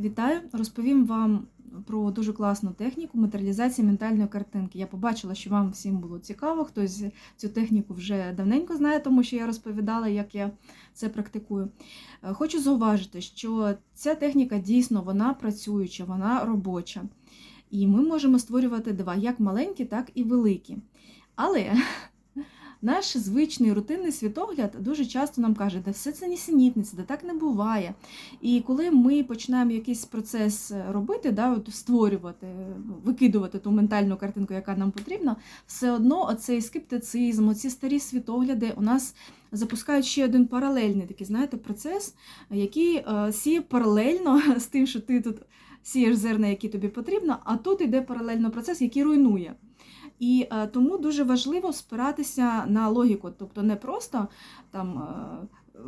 Вітаю! Розповім вам про дуже класну техніку матеріалізації ментальної картинки. Я побачила, що вам всім було цікаво. Хтось цю техніку вже давненько знає, тому що я розповідала, як я це практикую. Е, Хочу зауважити, що ця техніка дійсно вона працююча, вона робоча. І ми можемо створювати два, як маленькі, так і великі. Але наш звичний рутинний світогляд дуже часто нам каже, де все це нісенітниця, де так не буває. І коли ми починаємо якийсь процес робити, да, от створювати, викидувати ту ментальну картинку, яка нам потрібна, все одно оцей скептицизм, оці старі світогляди у нас запускають ще один паралельний такий, знаєте, процес, який е, сіє паралельно з тим, що ти тут сієш зерна, які тобі потрібно, а тут йде паралельно процес, який руйнує. І е, тому дуже важливо спиратися на логіку, тобто не просто там е,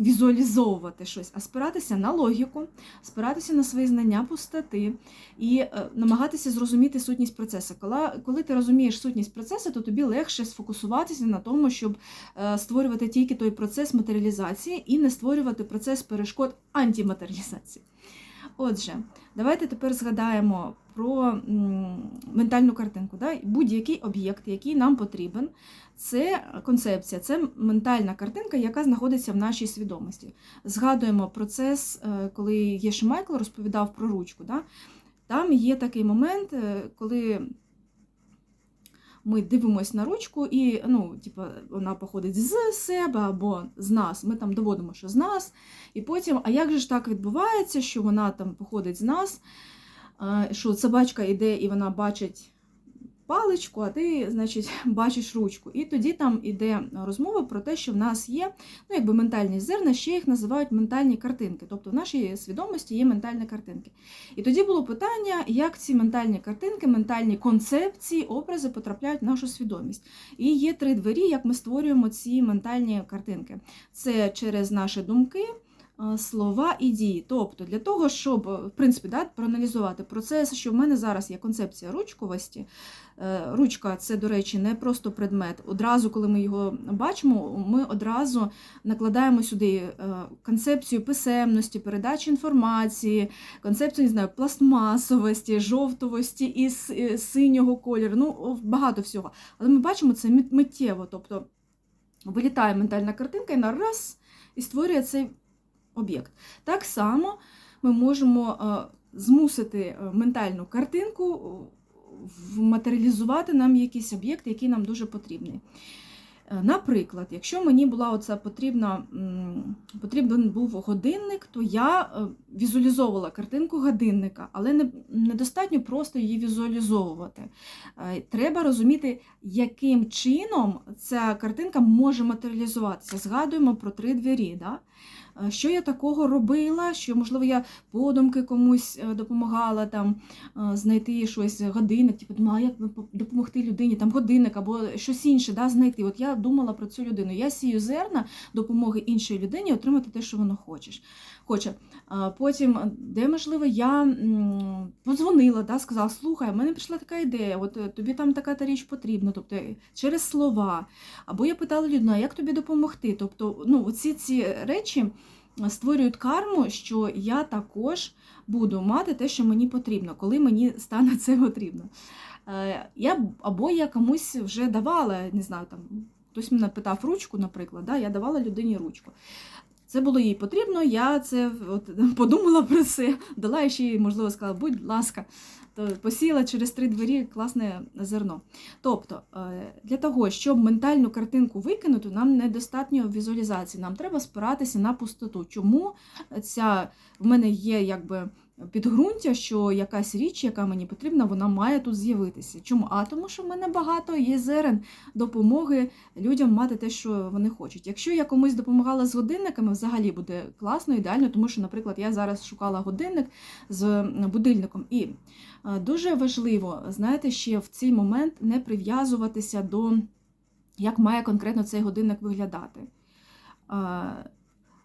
візуалізовувати щось, а спиратися на логіку, спиратися на свої знання пустоти і е, намагатися зрозуміти сутність процесу. Коли, коли ти розумієш сутність процесу, то тобі легше сфокусуватися на тому, щоб е, створювати тільки той процес матеріалізації і не створювати процес перешкод антиматеріалізації. Отже, давайте тепер згадаємо про ментальну картинку. Да? Будь-який об'єкт, який нам потрібен, це концепція, це ментальна картинка, яка знаходиться в нашій свідомості. Згадуємо процес, е, коли Єши Майкл розповідав про ручку. Да? Там є такий момент, е, коли ми дивимося на ручку, і ну, типу, вона походить з себе або з нас. Ми там доводимо, що з нас. І потім, а як же ж так відбувається, що вона там походить з нас, що собачка йде і вона бачить паличку, а ти, значить, бачиш ручку. І тоді там іде розмова про те, що в нас є ну, якби ментальні зерна, ще їх називають ментальні картинки. Тобто в нашій свідомості є ментальні картинки. І тоді було питання, як ці ментальні картинки, ментальні концепції, образи потрапляють в нашу свідомість. І є три двері, як ми створюємо ці ментальні картинки. Це через наші думки. Е, Слова і дії. Тобто для того, щоб е, в принципі да, проаналізувати процес, що в мене зараз є концепція ручковості. Е, Ручка це, до речі, не просто предмет. Одразу, коли ми його бачимо, ми одразу накладаємо сюди концепцію писемності, передачі інформації, концепцію не знаю, пластмасовості, жовтовості і синього кольору. Ну, багато всього. Але ми бачимо це миттєво. Тобто вилітає ментальна картинка і на раз і створює цей об'єкт. Так само ми можемо е, змусити е, ментальну картинку в- матеріалізувати нам якийсь об'єкт, який нам дуже потрібний. Е, Наприклад, якщо мені була оця потрібна, потрібен був годинник, то я е, візуалізовувала картинку годинника, але не, недостатньо просто її візуалізовувати. Е, Треба розуміти, яким чином ця картинка може матеріалізуватися. Згадуємо про три двері. Да? Е, Що я такого робила, що, можливо, я подумки комусь е, допомагала там е, знайти щось годинник, типу, думала, як би по- допомогти людині, там годинник або щось інше да, знайти. От я думала про цю людину. Я сію зерна допомоги іншій людині отримати те, що воно хочеш. Хоче. Потім, е, де можливо, я подзвонила, да, сказала, слухай, в мене прийшла така ідея, от е, тобі там така та річ потрібна, тобто е, через слова. Або я питала людину, а як тобі допомогти? Тобто, ну, оці ці речі створюють карму, що я також буду мати те, що мені потрібно, коли мені стане це потрібно. Я, або я комусь вже давала, не знаю, там, хтось мене питав ручку, наприклад, да, я давала людині ручку. Це було їй потрібно, я це от, подумала про це, дала ще їй, можливо, сказала, будь ласка, то посіяла через три двері класне зерно. Тобто, е, для того, щоб ментальну картинку викинути, нам недостатньо візуалізації, нам треба спиратися на пустоту. Чому ця в мене є якби підґрунтя, що якась річ, яка мені потрібна, вона має тут з'явитися. Чому? А тому, що в мене багато є зерен допомоги людям мати те, що вони хочуть. Якщо я комусь допомагала з годинниками, взагалі буде класно, ідеально, тому що, наприклад, я зараз шукала годинник з будильником. І е, дуже важливо, знаєте, ще в цей момент не прив'язуватися до як має конкретно цей годинник виглядати. Е,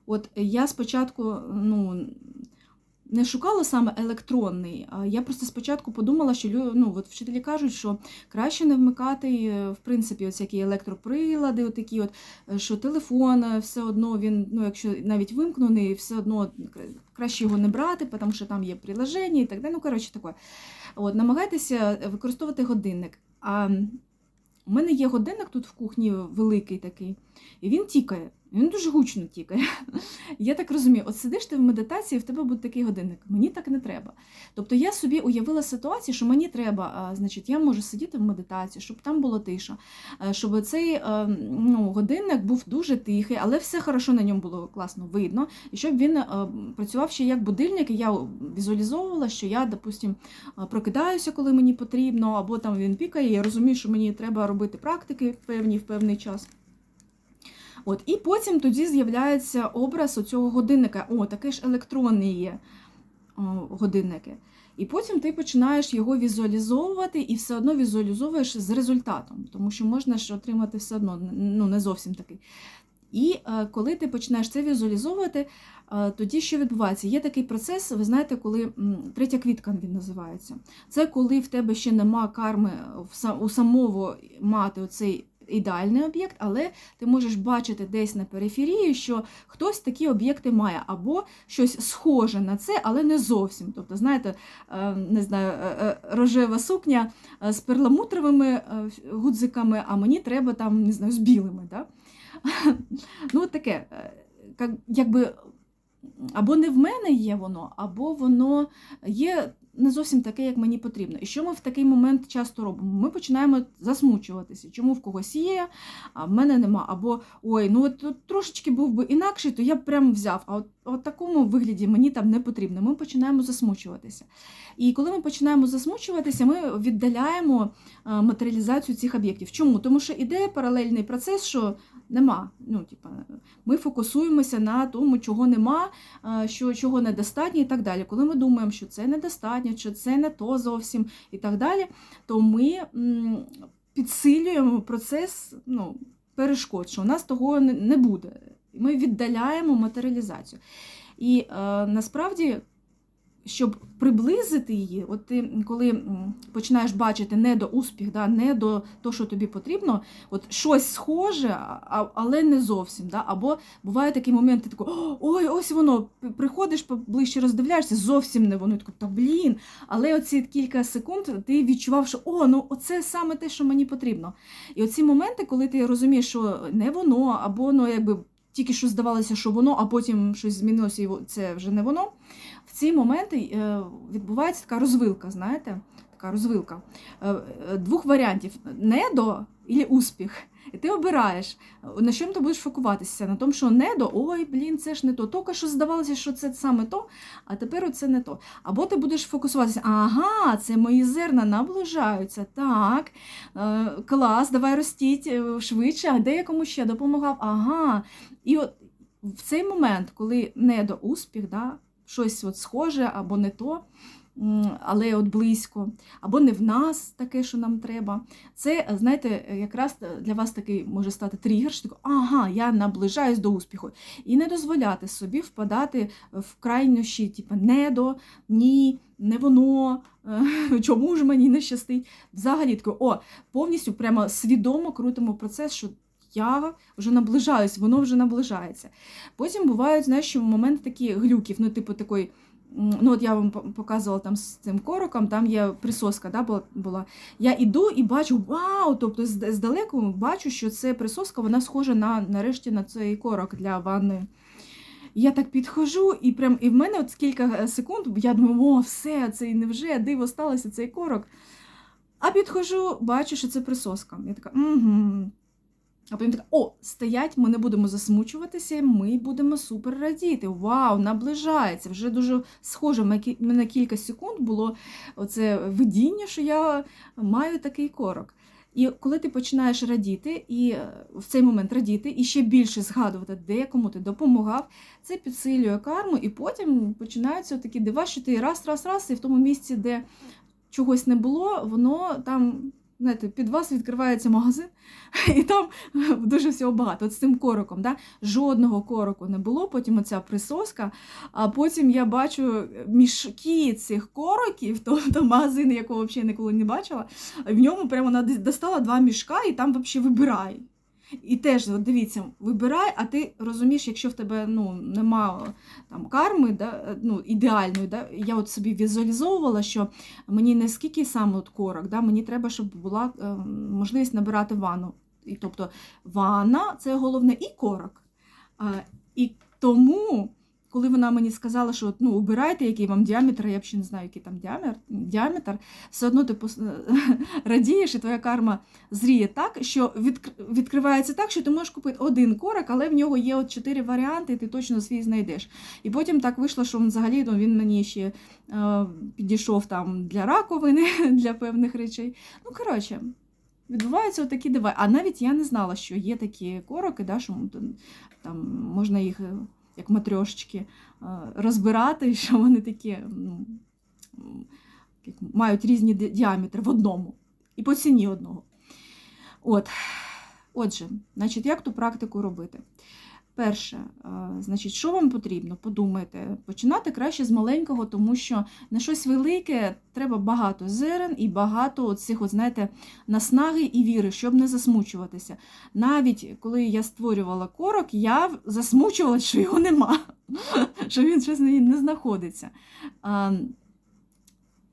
От я спочатку ну, не шукала саме електронний. Я просто спочатку подумала, що ну, от вчителі кажуть, що краще не вмикати, е, в принципі, всякі електроприлади, отакі от, е, що телефон е, все одно він, ну, якщо навіть вимкнений, все одно краще його не брати, тому що там є приложення і так далі. Ну, коротше, таке. От, намагайтеся використовувати годинник. А у мене є годинник тут в кухні великий такий, і він тікає. Він дуже гучно тікає. Я так розумію, от сидиш ти в медитації, в тебе буде такий годинник. Мені так не треба. Тобто я собі уявила ситуацію, що мені треба, значить, я можу сидіти в медитації, щоб там була тиша, щоб цей ну, годинник був дуже тихий, але все хорошо на ньому було класно видно, і щоб він працював ще як будильник, і я візуалізовувала, що я, допустим, е, прокидаюся, коли мені потрібно, або там він пікає, я розумію, що мені треба робити практики певні в певний час. От, і потім тоді з'являється образ оцього годинника. О, такий ж електронний є о, годинники. І потім ти починаєш його візуалізовувати і все одно візуалізовуєш з результатом, тому що можна ж отримати все одно ну, не зовсім такий. І е, коли ти починаєш це візуалізовувати, е, тоді що відбувається? Є такий процес, ви знаєте, коли третя квітка він називається. Це коли в тебе ще нема карми у самого мати оцей ідеальний об'єкт, але ти можеш бачити десь на периферії, що хтось такі об'єкти має, або щось схоже на це, але не зовсім. Тобто, знаєте, е, не знаю, е, е, рожева сукня з перламутровими гудзиками, а мені треба там, не знаю, з білими. Да? Ну, таке, якби або не в мене є воно, або воно є не зовсім таке, як мені потрібно. І що ми в такий момент часто робимо? Ми починаємо засмучуватися, чому в когось є, а в мене нема. Або ой, ну от тут трошечки був би інакший, то я б прям взяв. А от, от такому вигляді мені там не потрібно. Ми починаємо засмучуватися. І коли ми починаємо засмучуватися, ми віддаляємо е, матеріалізацію цих об'єктів. Чому? Тому що іде паралельний процес, що нема. Ну, типа, ми фокусуємося на тому, чого нема, е, що чого недостатньо і так далі. Коли ми думаємо, що це недостатньо, що це не то зовсім і так далі, то ми підсилюємо процес ну, перешкод, що у нас того не буде. Ми віддаляємо матеріалізацію. І е, насправді. Щоб приблизити її, от ти коли починаєш бачити не до успіх, да, не до того, що тобі потрібно, от щось схоже, але не зовсім. Да? Або буває такий момент, ти такий, ой, ось воно, приходиш поближче, роздивляєшся, зовсім не воно. І такий, та блін. Але оці кілька секунд ти відчував, що о, ну оце саме те, що мені потрібно. І оці моменти, коли ти розумієш, що не воно, або ну, якби тільки що здавалося, що воно, а потім щось змінилося, і це вже не воно. В ці моменти е, відбувається така розвилка, знаєте? Така розвилка Е, е, двох варіантів: недо і успіх. І ти обираєш, на чому ти будеш фокуватися? На тому, що недо, ой, блін, це ж не то. Тільки що здавалося, що це саме то, а тепер це не то. Або ти будеш фокусуватися, ага, це мої зерна наближаються. Так, е, клас, давай ростіть е, швидше, а де я кому ще допомагав? Ага. І от в цей момент, коли недо успіх, да, щось от схоже або не то, але от близько, або не в нас таке, що нам треба. Це, знаєте, якраз для вас такий може стати тригер, що таке, ага, я наближаюсь до успіху. І не дозволяти собі впадати в крайнощі, типу, не до, ні, не воно, е, чому ж мені не щастить. Взагалі таке, о, повністю прямо свідомо крутимо процес, що я вже наближаюсь, воно вже наближається. Потім бувають, знаєш, моменти такі глюків, ну, типу такої. Ну, от я вам показувала там з цим короком, там є присоска да, була-. Я іду і бачу, вау! Тобто здалеку бачу, що це присоска, вона схожа на нарешті на цей корок для ванної. І Я так підходжу, і прям і в мене от кілька е, секунд, я думаю, о, все, це невже диво сталося, цей корок. А підходжу, бачу, що це присоска. Я така, угу. А потім така, о, стоять, ми не будемо засмучуватися, ми будемо супер радіти. Вау, наближається. Вже дуже схоже. Мене- кілька секунд було оце видіння, що я маю такий корок. І коли ти починаєш радіти, і е, в цей момент радіти, і ще більше згадувати, де кому ти допомагав, це підсилює карму, і потім починаються такі дива, що ти раз, раз, раз, і в тому місці, де чогось не було, воно там знаєте, під вас відкривається магазин, і там дуже всього багато. От з цим короком, да? жодного короку не було, потім оця присоска, а потім я бачу мішки цих короків, тобто магазин, якого взагалі ніколи не бачила, в ньому прямо вона достала два мішка і там взагалі вибирай. І теж, от дивіться, вибирай, а ти розумієш, якщо в тебе ну, нема там, карми да, ну, ідеальної, да, я от собі візуалізовувала, що мені не скільки саме от корок, да, мені треба, щоб була е, можливість набирати ванну. І, тобто ванна це головне і корок. Е, і тому, коли вона мені сказала, що ну, обирайте, який вам діаметр, я взагалі не знаю, який там діаметр, діаметр все одно ти пос- радієш, і твоя карма зріє так, що відк- відкривається так, що ти можеш купити один корок, але в нього є от чотири варіанти, і ти точно свій знайдеш. І потім так вийшло, що взагалі ну, він мені ще е, підійшов там для раковини, для певних речей. Ну, коротше. Відбуваються такі дива. А навіть я не знала, що є такі короки, да, що там можна їх е, як матрьошечки е, розбирати, що вони такі ну, мають різні діаметри в одному і по ціні одного. От. Отже, значить, як ту практику робити? Перше, значить, що вам потрібно? Подумайте, починати краще з маленького, тому що на щось велике треба багато зерен і багато цих, от, знаєте, наснаги і віри, щоб не засмучуватися. Навіть коли я створювала корок, я засмучувалася, що його нема, що він щось не знаходиться.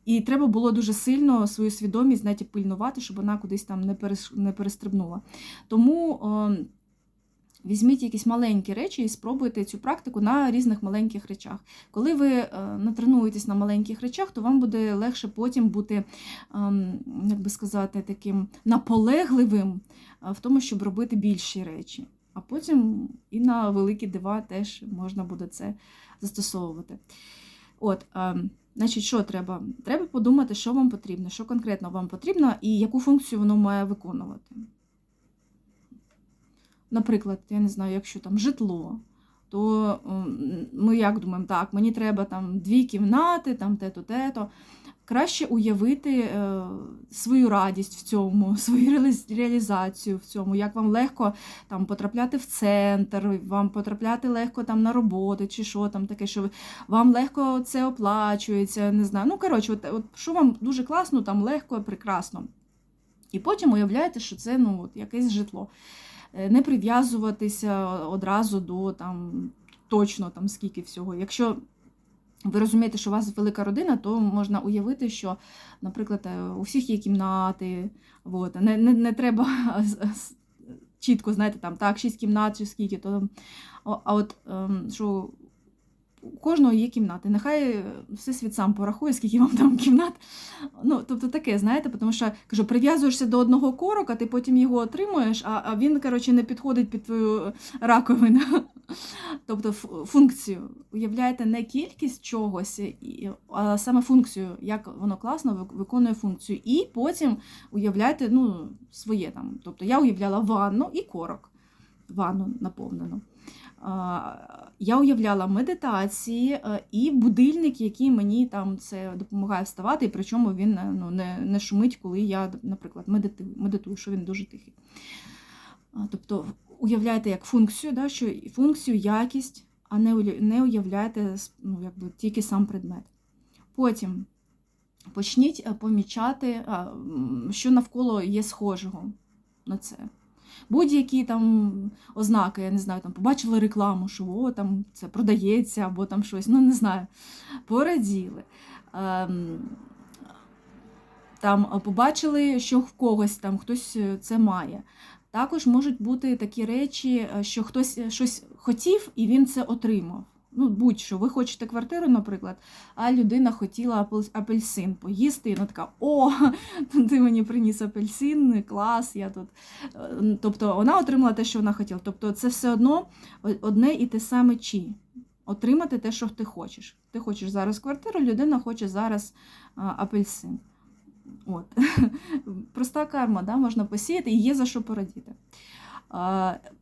І треба було дуже сильно свою свідомість знаєте, пильнувати, щоб вона кудись там не перестрибнула. Тому візьміть якісь маленькі речі і спробуйте цю практику на різних маленьких речах. Коли ви е, натренуєтесь на маленьких речах, то вам буде легше потім бути, ем, як би сказати, таким наполегливим е, в тому, щоб робити більші речі. А потім і на великі дива теж можна буде це застосовувати. От, ем, значить, що треба? Треба подумати, що вам потрібно, що конкретно вам потрібно і яку функцію воно має виконувати. Наприклад, я не знаю, якщо там житло, то ми як думаємо, так, мені треба там дві кімнати, там те-то, те-то. Краще уявити е, свою радість в цьому, свою реалізацію в цьому, як вам легко там потрапляти в центр, вам потрапляти легко там на роботу, чи що там таке, що вам легко це оплачується, не знаю. Ну, коротше, от, от, що вам дуже класно, там легко, прекрасно. І потім уявляєте, що це ну, от, якесь житло. Е, Не прив'язуватися одразу до там, точно там, скільки всього. Якщо ви розумієте, що у вас велика родина, то можна уявити, що, наприклад, е, у всіх є кімнати, от, не, не, не треба чітко, знаєте, там так, шість кімнат чи скільки, то, а от ем, що у кожного є кімнати. Нехай всесвіт сам порахує, скільки вам там кімнат. Ну, тобто таке, знаєте, тому що кажу, прив'язуєшся до одного корока, ти потім його отримуєш, а, а він, коротше, не підходить під твою раковину. Тобто функцію. Уявляєте не кількість чогось, а саме функцію, як воно класно виконує функцію. І потім уявляєте ну, своє там. Тобто я уявляла ванну і корок. Ванну наповнену. Я уявляла медитації е, і будильник, який мені там це допомагає вставати, і причому він е, ну, не, не шумить, коли я, наприклад, медитую, що він дуже тихий. Тобто уявляєте як функцію, да, що функцію, якість, а не, уявляєте ну, якби, тільки сам предмет. Потім почніть е, помічати, що навколо є схожого на це. Будь-які там ознаки, я не знаю, там побачили рекламу, що о, там це продається, або там щось, ну не знаю, пораділи. Ем, там е, побачили, що в когось там хтось е, це має. Також можуть бути такі речі, е, що хтось щось хотів і він це отримав. Ну, будь-що, ви хочете квартиру, наприклад, а людина хотіла апельсин поїсти, і вона така: О, ти мені приніс апельсин, клас, я тут. Е, Тобто вона отримала те, що вона хотіла. Тобто це все одно одне і те саме чи. Отримати те, що ти хочеш. Ти хочеш зараз квартиру, людина хоче зараз апельсин. От. Проста карма, да? можна посіяти і є за що порадіти.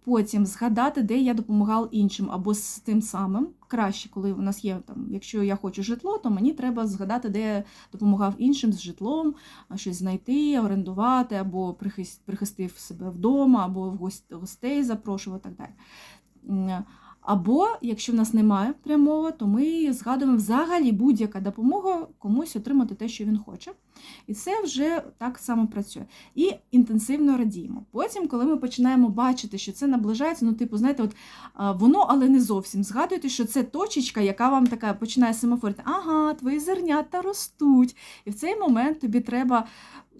Потім згадати, де я допомагав іншим або з тим самим, краще, коли в нас є там, якщо я хочу житло, то мені треба згадати, де я допомагав іншим з житлом, щось знайти, орендувати, або прихист, прихистив себе вдома, або в гос- гостей запрошував так далі. Або, якщо в нас немає прямого, то ми згадуємо взагалі будь-яка допомога комусь отримати те, що він хоче. І це вже так само працює. І інтенсивно радіємо. Потім, коли ми починаємо бачити, що це наближається, ну, типу, знаєте, от воно, але не зовсім. Згадуйте, що це точечка, яка вам така починає семафорити. Ага, твої зернята ростуть. І в цей момент тобі треба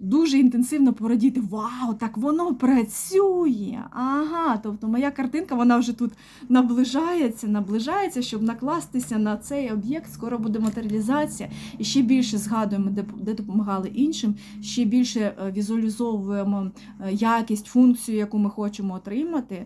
дуже інтенсивно порадіти. Вау, так воно працює! Ага, тобто моя картинка, вона вже тут наближається, наближається, щоб накластися на цей об'єкт. Скоро буде матеріалізація. І ще більше згадуємо, де, де допомагали іншим, ще більше е, візуалізовуємо е, якість, функцію, яку ми хочемо отримати.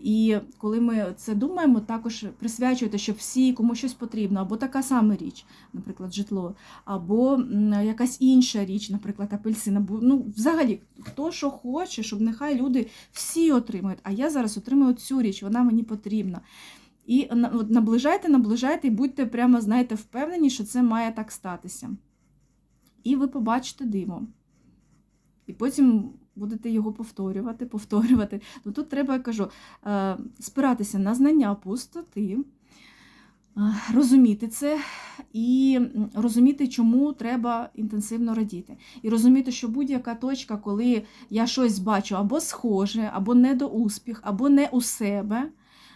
І коли ми це думаємо, також присвячуєте, щоб всі кому щось потрібно, або така сама річ, наприклад, житло, або якась інша річ, наприклад, апельсин, або ну, взагалі, хто що хоче, щоб нехай люди всі отримують. А я зараз отримую цю річ, вона мені потрібна. І наближайте, наближайте і будьте прямо, знаєте, впевнені, що це має так статися. І ви побачите диво. І потім будете його повторювати, повторювати. Ну, тут треба, я кажу, е, спиратися на знання пустоти, е, розуміти це і розуміти, чому треба інтенсивно радіти. І розуміти, що будь-яка точка, коли я щось бачу або схоже, або не до успіх, або не у себе.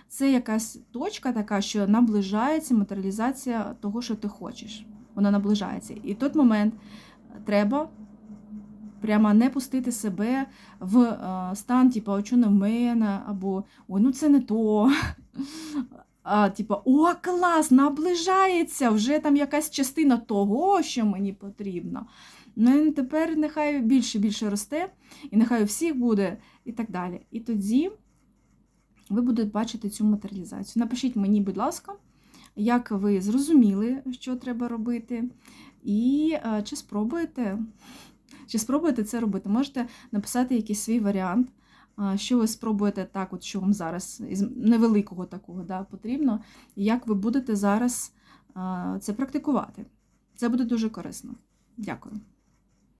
Це якась точка така, що наближається матеріалізація того, що ти хочеш. Вона наближається. І в той момент треба прямо не пустити себе в е, стан, типу, а що в мене, або ой, ну це не то. А, типу, о, клас, наближається, вже там якась частина того, що мені потрібно. Ну, і тепер нехай більше більше росте, і нехай у всіх буде, і так далі. І тоді ви будете бачити цю матеріалізацію. Напишіть мені, будь ласка, як ви зрозуміли, що треба робити, і е, чи спробуєте, чи спробуєте це робити. Можете написати якийсь свій варіант, що ви спробуєте так, от що вам зараз із невеликого такого да, потрібно, і як ви будете зараз це практикувати. Це буде дуже корисно. Дякую.